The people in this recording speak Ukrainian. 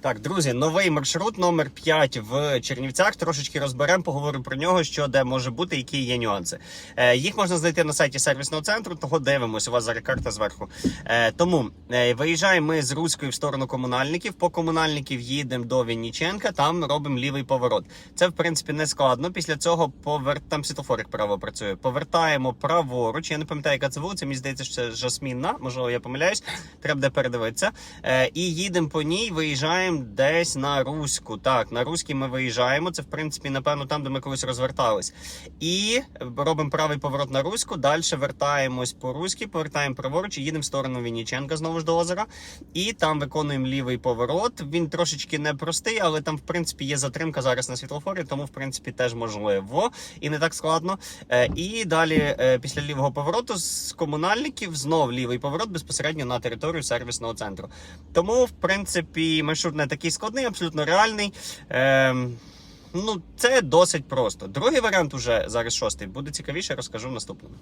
Так, друзі, новий маршрут номер 5 в Чернівцях. Трошечки розберемо, поговоримо про нього, що де може бути, які є нюанси. Е, їх можна знайти на сайті сервісного центру, того дивимося. У вас зараз карта зверху. Е, тому е, виїжджаємо ми з Руської в сторону комунальників. По комунальників їдемо до Вінніченка, там робимо лівий поворот. Це в принципі не складно. Після цього повер... там світофорик право працює. Повертаємо праворуч. Я не пам'ятаю, яка це вулиця. Мені здається, що це Жасмінна. Можливо, я помиляюсь. Треба буде передивитися. Е, і їдемо по ній, виїжджаємо десь на Руську. Так, на Руській ми виїжджаємо. Це, в принципі, напевно, там, де ми колись розвертались. І робимо правий поворот на Руську. Далі вертаємось по Руській, повертаємо праворуч і їдемо в сторону Вінніченка знову ж до озера. І там виконуємо лівий поворот. Він трошечки непростий, але там, в принципі, є затримка зараз на світлофорі, тому, в принципі, теж можливо і не так складно. Е, І далі, е, після лівого повороту, з комунальників знов лівий поворот безпосередньо на територію сервісного центру. Тому, в принципі, маршрут не такий складний, абсолютно реальний. Е, Ну, це досить просто. Другий варіант уже зараз шостий. Буде цікавіше, розкажу в наступному.